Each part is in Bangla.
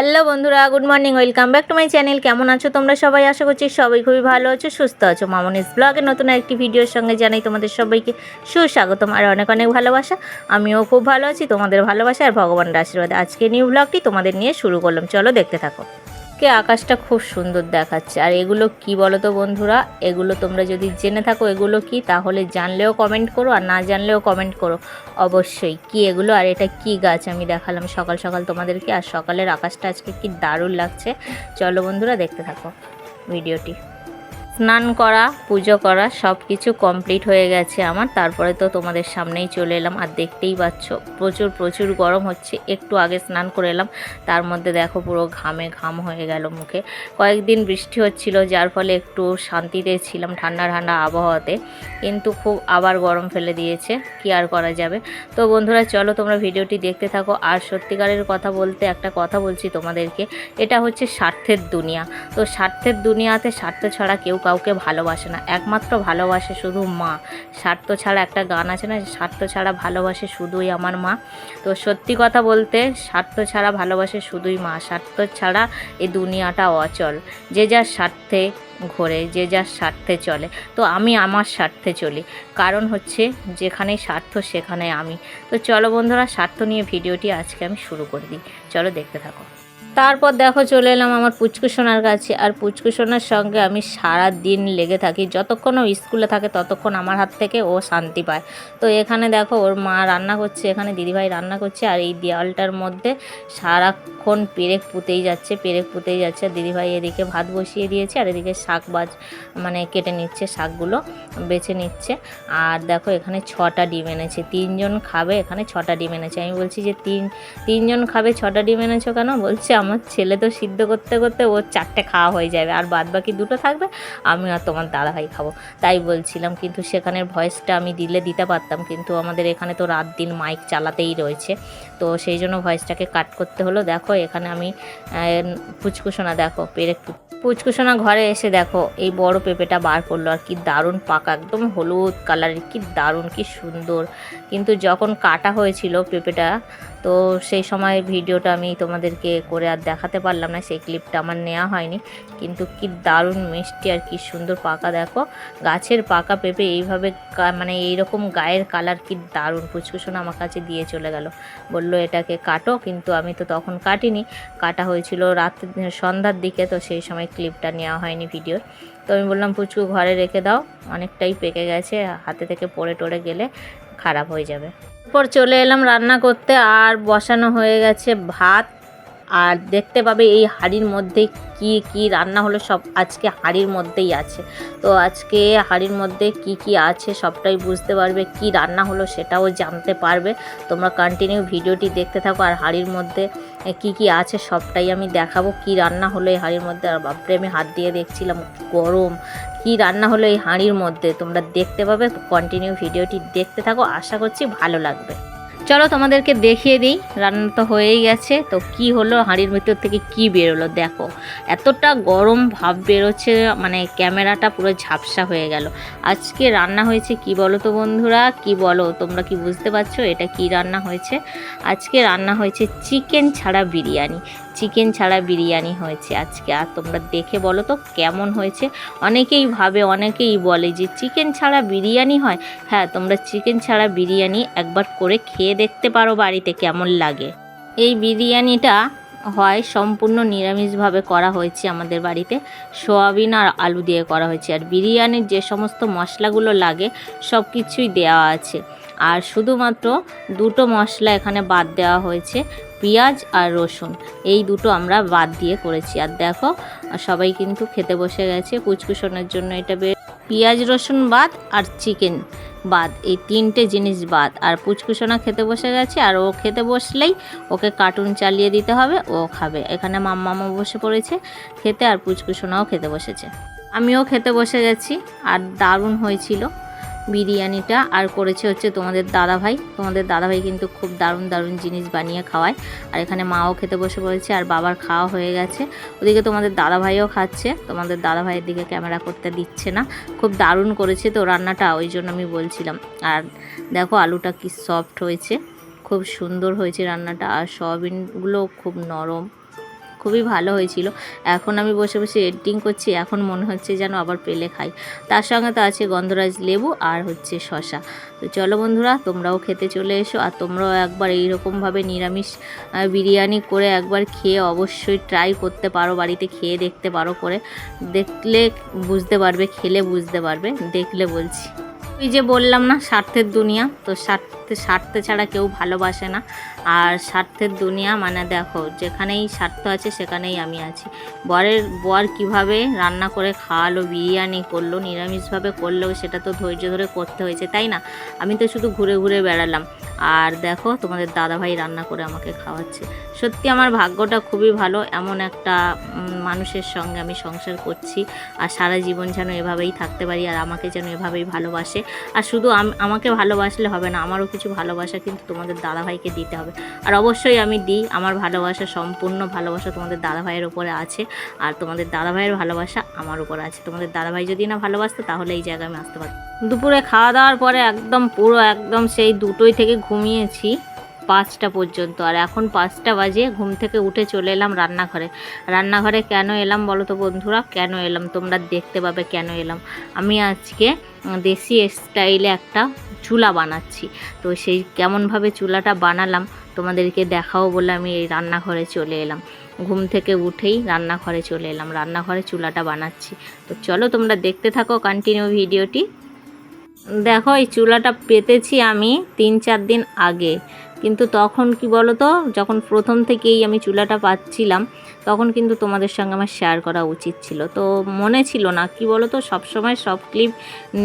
হ্যালো বন্ধুরা, good morning, welcome back to my channel. কেমন আছো তোমরা সবাই? আশা করছি সবাই খুবই ভালো আছো, সুস্থ আছো। মামনিস ব্লগে নতুন একটি ভিডিওর সঙ্গে জানাই তোমাদের সবাইকে সুস্বাগতম আর অনেক অনেক ভালোবাসা। আমিও খুব ভালো আছি, তোমাদের ভালোবাসা আর ভগবানের আশীর্বাদ। আজকে নিউ ব্লগটি তোমাদের নিয়ে শুরু করলাম। চলো দেখতে থাকো। কে আকাশটা খুব সুন্দর দেখাচ্ছে। আর এগুলো কি বলো তো বন্ধুরা? এগুলো তোমরা যদি জেনে থাকো এগুলো কি, তাহলে জানলেও কমেন্ট করো আর না জানলেও কমেন্ট করো। অবশ্যই কি এগুলো আর এটা কি গাছ আমি দেখালাম সকাল সকাল তোমাদেরকে। আর সকালের আকাশটা আজকে কি দারুণ লাগছে। চলো বন্ধুরা দেখতে থাকো ভিডিওটি। স্নান করা, পুজো করা সব কিছু কমপ্লিট হয়ে গেছে আমার। তারপরে তো তোমাদের সামনেই চলে এলাম আর দেখতেই পাচ্ছ, প্রচুর প্রচুর গরম হচ্ছে। একটু আগে স্নান করে এলাম, তার মধ্যে দেখো পুরো ঘামে ঘাম হয়ে গেল মুখে। কয়েকদিন বৃষ্টি হচ্ছিল, যার ফলে একটু শান্তিতে ছিলাম ঠান্ডা ঠান্ডা আবহাওয়াতে। কিন্তু খুব আবার গরম ফেলে দিয়েছে, কি আর করা যাবে? তো বন্ধুরা, চলো তোমরা ভিডিওটি দেখতে থাকো। আর সত্যিকারের কথা বলতে একটা কথা বলছি তোমাদেরকে, এটা হচ্ছে স্বার্থের দুনিয়া। তো স্বার্থের দুনিয়াতে স্বার্থ ছাড়া কেউ কাউকে ভালোবাসে না। একমাত্র ভালোবাসে শুধু মা। স্বার্থ ছাড়া একটা গান আছে না, স্বার্থ ছাড়া ভালোবাসে শুধুই আমার মা। তো সত্যি কথা বলতে, স্বার্থ ছাড়া ভালোবাসে শুধুই মা। স্বার্থ ছাড়া এই দুনিয়াটা অচল। যে যার স্বার্থে ঘোরে, যে যার স্বার্থে চলে। তো আমি আমার স্বার্থে চলি। কারণ হচ্ছে যেখানে স্বার্থ সেখানে আমি। তো চলো বন্ধুরা, স্বার্থ নিয়ে ভিডিওটি আজকে আমি শুরু করে দিই। চলো দেখতে থাকো। তারপর দেখো চলে এলাম আমার পুচকু সোনার কাছে। আর পুচকু সোনার সঙ্গে আমি সারা দিন লেগে থাকি। যতক্ষণ ও স্কুলে থাকে, ততক্ষণ আমার হাত থেকে ও শান্তি পায়। তো এখানে দেখো ওর মা রান্না করছে, এখানে দিদিভাই রান্না করছে। আর এই দেওয়ালটার মধ্যে সারাক্ষণ পেরেক পুঁতেই যাচ্ছে, পেরেক পুঁতেই যাচ্ছে। আর দিদিভাই এদিকে ভাত বসিয়ে দিয়েছে, আর এদিকে শাক বাজ মানে কেটে নিচ্ছে, শাকগুলো বেছে নিচ্ছে। আর দেখো এখানে ছটা ডিম এনেছে। তিনজন খাবে, এখানে ছটা ডিম এনেছে। আমি বলছি যে তিন, তিনজন খাবে, ছটা ডিম এনেছো কেন? বলছে আমার ছেলে তো সিদ্ধ করতে করতে ওর চারটে খাওয়া হয়ে যাবে। আর বাদ বাকি দুটো থাকবে, আমি আর তোমার দাদাভাই খাব। তাই বলছিলাম, কিন্তু সেখানের ভয়েসটা আমি দিলে দিতে পারতাম, কিন্তু আমাদের এখানে তো রাত দিন মাইক চালাতেই রয়েছে। তো সেই জন্য ভয়েসটাকে কাট করতে হলো। দেখো, এখানে আমি পুচকুসোনা, দেখো পেরেক পুচকুসোনা ঘরে এসে দেখো, এই বড় পেঁপেটা বার করল। আর কি দারুণ পাকা, একদম হলুদ কালারের, কি দারুণ, কি সুন্দর। কিন্তু যখন কাটা হয়েছিল পেঁপেটা তো সেই সময় ভিডিওটা আমি তোমাদেরকে করে আর দেখাতে পারলাম না, সেই ক্লিপটা আমার নেওয়া হয়নি। কিন্তু কি দারুণ মিষ্টি আর কি সুন্দর পাকা, দেখো। গাছের পাকা পেঁপে এইভাবে মানে এইরকম গায়ের কালার কি দারুণ। পুচকুসোনা আমার কাছে দিয়ে চলে গেল। বলল, এটাকে কাটো। কিন্তু আমি তো তখন কাটিনি। কাটা হয়েছিল রাত, সন্ধ্যার দিকে, তো সেই সময় ক্লিপটা নেওয়া হয়নি ভিডিওর। তো আমি বললাম, পুচকু ঘরে রেখে দাও। অনেকটাই পেকে গেছে, হাতে থেকে পড়ে টড়ে গেলে খারাপ হয়ে যাবে। এরপর চলে এলাম রান্না করতে, আর বসানো হয়ে গেছে ভাত। আর দেখতে পাবে এই হাঁড়ির মধ্যে কি কি রান্না হলো, সব আজকে হাঁড়ির মধ্যেই আছে। তো আজকে হাঁড়ির মধ্যে কি কি আছে সবটাই বুঝতে পারবে, কি রান্না হলো সেটাও জানতে পারবে। তোমরা কন্টিনিউ ভিডিওটি দেখতে থাকো, আর হাঁড়ির মধ্যে কি কি আছে সবটাই আমি দেখাবো, কি রান্না হলো এই হাঁড়ির মধ্যে। আর বাপরে, আমি হাত দিয়ে দেখছিলাম গরম কি রান্না হলো এই হাঁড়ির মধ্যে? তোমরা দেখতে পাবে কন্টিনিউ ভিডিওটি দেখতে থাকো, আশা করছি ভালো লাগবে। চলো তোমাদেরকে দেখিয়ে দিই, রান্না তো হয়েই গেছে, তো কি হলো, হাঁড়ির ভিতর থেকে কি বেরোলো, দেখো। এতটা গরম ভাব বেরোচ্ছে মানে ক্যামেরাটা পুরো ঝাপসা হয়ে গেল। আজকে রান্না হয়েছে কি বলো তো বন্ধুরা? কি বলো, তোমরা কি বুঝতে পারছ? এটা কি রান্না হয়েছে? আজকে রান্না হয়েছে চিকেন ছাড়া বিরিয়ানি। চিকেন ছাড়া বিরিয়ানি হয়েছে আজকে। আর তোমরা দেখে বলো তো কেমন হয়েছে? অনেকেই ভাবে, অনেকেই বলে যে চিকেন ছাড়া বিরিয়ানি হয়। হ্যাঁ তোমরা চিকেন ছাড়া বিরিয়ানি একবার করে খেয়ে দেখতে পারো বাড়িতে কেমন লাগে। এই বিরিয়ানিটা হয় সম্পূর্ণ নিরামিষভাবে করা হয়েছে আমাদের বাড়িতে। সোয়াবিন আর আলু দিয়ে করা হয়েছে। আর বিরিয়ানির যে সমস্ত মশলাগুলো লাগে সব কিছুই দেওয়া আছে। আর শুধুমাত্র দুটো মশলা এখানে বাদ দেওয়া হয়েছে। পেঁয়াজ আর রসুন। এই দুটো আমরা বাদ দিয়ে করেছি। আর দেখো, সবাই কিন্তু খেতে বসে গেছে কুচকুশনের জন্য। এটা বের পেঁয়াজ, রসুন বাদ আর চিকেন বাদ। এই তিনটে জিনিস বাদ। আর পুচকুসোনা খেতে বসে গেছে, আর ও খেতে বসলেই ওকে কার্টুন চালিয়ে দিতে হবে, ও খাবে। এখানে মাম্মামও বসে পড়েছে খেতে, আর পুচকুসোনাও খেতে বসেছে। আমিও খেতে বসে গেছি, আর দারুণ হয়েছিল। বিরিয়ানিটা আর করেছে হচ্ছে তোমাদের দাদাভাই। তোমাদের দাদাভাই কিন্তু খুব দারুণ দারুণ জিনিস বানিয়ে খাওয়ায়। আর এখানে মাও খেতে বসে পড়েছে আর বাবার খাওয়া হয়ে গেছে। ওদিকে তোমাদের দাদাভাইও খাচ্ছে। তোমাদের দাদাভাইয়ের দিকে ক্যামেরা করতে দিচ্ছে না। খুব দারুণ করেছে তো রান্নাটা, ওই জন্য আমি বলছিলাম। আর দেখো আলুটা কি সফট হয়েছে। খুব সুন্দর হয়েছে রান্নাটা। আর সয়াবিনগুলো খুব নরম। খুবই ভালো হয়েছিল। এখন আমি বসে বসে এডিটিং করছি, এখন মনে হচ্ছে যেন আবার পেলে খাই। তার সঙ্গে তো আছে গন্ধরাজ লেবু আর হচ্ছে শশা তো চলো বন্ধুরা, তোমরাও খেতে চলে এসো আর তোমরাও একবার এইরকমভাবে নিরামিষ বিরিয়ানি করে একবার খেয়ে অবশ্যই ট্রাই করতে পারো, বাড়িতে খেয়ে দেখতে পারো করে। দেখলে বুঝতে পারবে, খেলে বুঝতে পারবে, দেখলে বলছি। ওই যে বললাম না, স্বার্থের দুনিয়া, তো স্বার্থে স্বার্থে ছাড়া কেউ ভালোবাসে না। আর স্বার্থের দুনিয়া মানে দেখো, যেখানেই স্বার্থ আছে সেখানেই আমি আছি। বরের, বর কীভাবে রান্না করে খাওয়ালো, বিরিয়ানি করল, নিরামিষভাবে করলেও সেটা তো ধৈর্য ধরে করতে হয়েছে, তাই না? আমি তো শুধু ঘুরে ঘুরে বেড়ালাম। আর দেখো, তোমাদের দাদাভাই রান্না করে আমাকে খাওয়াচ্ছে। সত্যি আমার ভাগ্যটা খুবই ভালো, এমন একটা মানুষের সঙ্গে আমি সংসার করছি। আর সারা জীবন যেন এভাবেই থাকতে পারি, আর আমাকে যেন এভাবেই ভালোবাসে। আর শুধু আম- আমাকে ভালোবাসলে হবে না, আমারও কিছু ভালোবাসা কিন্তু তোমাদের দাদাভাইকে দিতে হবে। আর অবশ্যই আমি দিই, আমার ভালোবাসা সম্পূর্ণ ভালোবাসা তোমাদের দাদাভাইয়ের ওপরে আছে। আর তোমাদের দাদাভাইয়ের ভালোবাসা আমার উপরে আছে। তোমাদের দাদাভাই যদি না ভালোবাসতো, তাহলে এই জায়গায় আমি আসতে পারতাম। দুপুরে খাওয়া দাওয়ার পরে একদম পুরো একদম সেই দুটোই থেকে ঘুমিয়েছি। পাঁচটা পর্যন্ত। আর এখন পাঁচটা বাজে, ঘুম থেকে উঠে চলে এলাম রান্নাঘরে। রান্নাঘরে কেন এলাম বলো তো বন্ধুরা? কেন এলাম? তোমরা দেখতে পাবে কেন এলাম। আমি আজকে দেশি স্টাইলে একটা চুলা বানাচ্ছি। তো সেই কেমনভাবে চুলাটা বানালাম, তোমাদেরকে দেখাও বলে আমি এই রান্নাঘরে চলে এলাম। ঘুম থেকে উঠেই রান্নাঘরে চলে এলাম, রান্নাঘরে চুলাটা বানাচ্ছি। তো চলো তোমরা দেখতে থাকো কন্টিনিউ ভিডিওটি দেখো এই চুলাটা পেতেছি আমি তিন চার দিন আগে। কিন্তু তখন কি বলো তো যখন প্রথম থেকেই আমি চুলাটা পাচ্ছিলাম, তখন কিন্তু তোমাদের সঙ্গে আমার শেয়ার করা উচিত ছিল। তো মনে ছিল না, কি বলো তো সবসময় সব ক্লিপ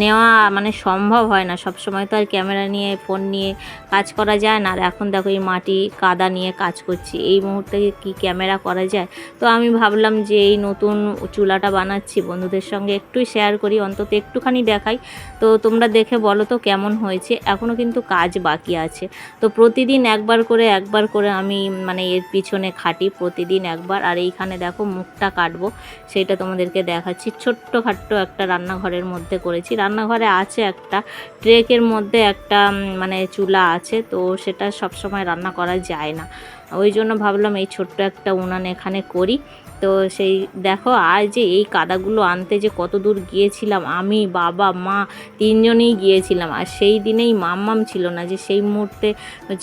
নেওয়া মানে সম্ভব হয় না। সব সময় তো আর ক্যামেরা নিয়ে ফোন নিয়ে কাজ করা যায় না। আর এখন দেখো এই মাটি কাদা নিয়ে কাজ করছি, এই মুহূর্তে কি ক্যামেরা করা যায়? তো আমি ভাবলাম যে এই নতুন চুলাটা বানাচ্ছি, বন্ধুদের সঙ্গে একটু শেয়ার করি, অন্তত একটুখানি দেখাই। তো তোমরা দেখে বলো তো কেমন হয়েছে এখনও কিন্তু কাজ বাকি আছে। তো প্রতিদিন একবার করে একবার করে আমি মানে এর পিছনে খাটি প্রতিদিন একবার। আর এইখানে দেখো মুখটা কাটবো, সেটা তোমাদেরকে দেখাচ্ছি। ছোট্ট খাট্ট একটা রান্নাঘরের মধ্যে করেছি। রান্নাঘরে আছে একটা, ট্রেকের মধ্যে একটা মানে চুলা আছে, তো সেটা সবসময় রান্না করা যায় না। ওই জন্য ভাবলাম এই ছোট্ট একটা উনান এখানে করি। তো সেই দেখো, আর যে এই কাদাগুলো আনতে যে কত দূর গিয়েছিলাম, আমি, বাবা, মা তিনজনেই গিয়েছিলাম। আর সেই দিনেই মাম্মাম ছিল না যে সেই মুহূর্তে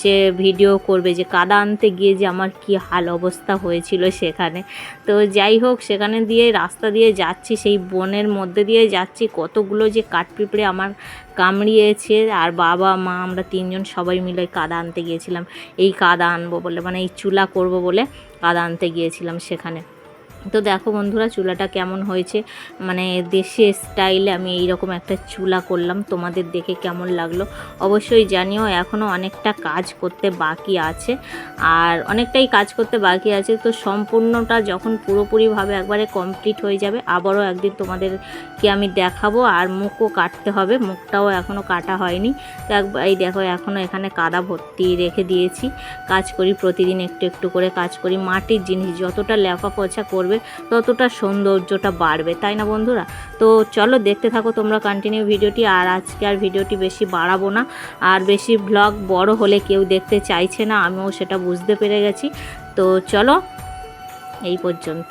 যে ভিডিও করবে, যে কাদা আনতে গিয়ে যে আমার কি হাল অবস্থা হয়েছিল সেখানে। তো যাই হোক, সেখানে দিয়ে রাস্তা দিয়ে যাচ্ছি, সেই বনের মধ্যে দিয়ে যাচ্ছি। কতগুলো যে কাঠপিঁপড়ে আমার কামড়িয়েছে, আর বাবা, মা, আমরা তিনজন সবাই মিলে কাদা আনতে গিয়েছিলাম। এই কাদা আনব বলে মানে এই চুলা করব বলে কাদা আনতে গিয়েছিলাম সেখানে। তো দেখো বন্ধুরা, চুলাটা কেমন হয়েছে? মানে দেশি স্টাইলে আমি এইরকম একটা চুলা করলাম, তোমাদের দেখে কেমন লাগল? অবশ্যই জানিও এখনও অনেকটা কাজ করতে বাকি আছে। আর অনেকটাই কাজ করতে বাকি আছে, তো সম্পূর্ণটা যখন পুরোপুরিভাবে একবারে কমপ্লিট হয়ে যাবে, আবারও একদিন তোমাদেরকে আমি দেখাবো, আর মুখও কাটতে হবে, মুখটাও এখনও কাটা হয়নি। তো একবার এই দেখো এখনও এখানে কাদা ভর্তি রেখে দিয়েছি। কাজ করি, প্রতিদিন একটু একটু করে কাজ করি। মাটির জিনিস, যতটা লেপা পোছা করবে ততটা সৌন্দর্যটা বাড়বে, তাই না বন্ধুরা? তো চলো দেখতে থাকো তোমরা কন্টিনিউ ভিডিওটি, আর আজকে আর ভিডিওটি বেশি বাড়াবো না। আর বেশি ব্লগ বড় হলে কেউ দেখতে চাইছে না, আমিও সেটা বুঝতে পেরে গেছি। তো চলো, এই পর্যন্ত।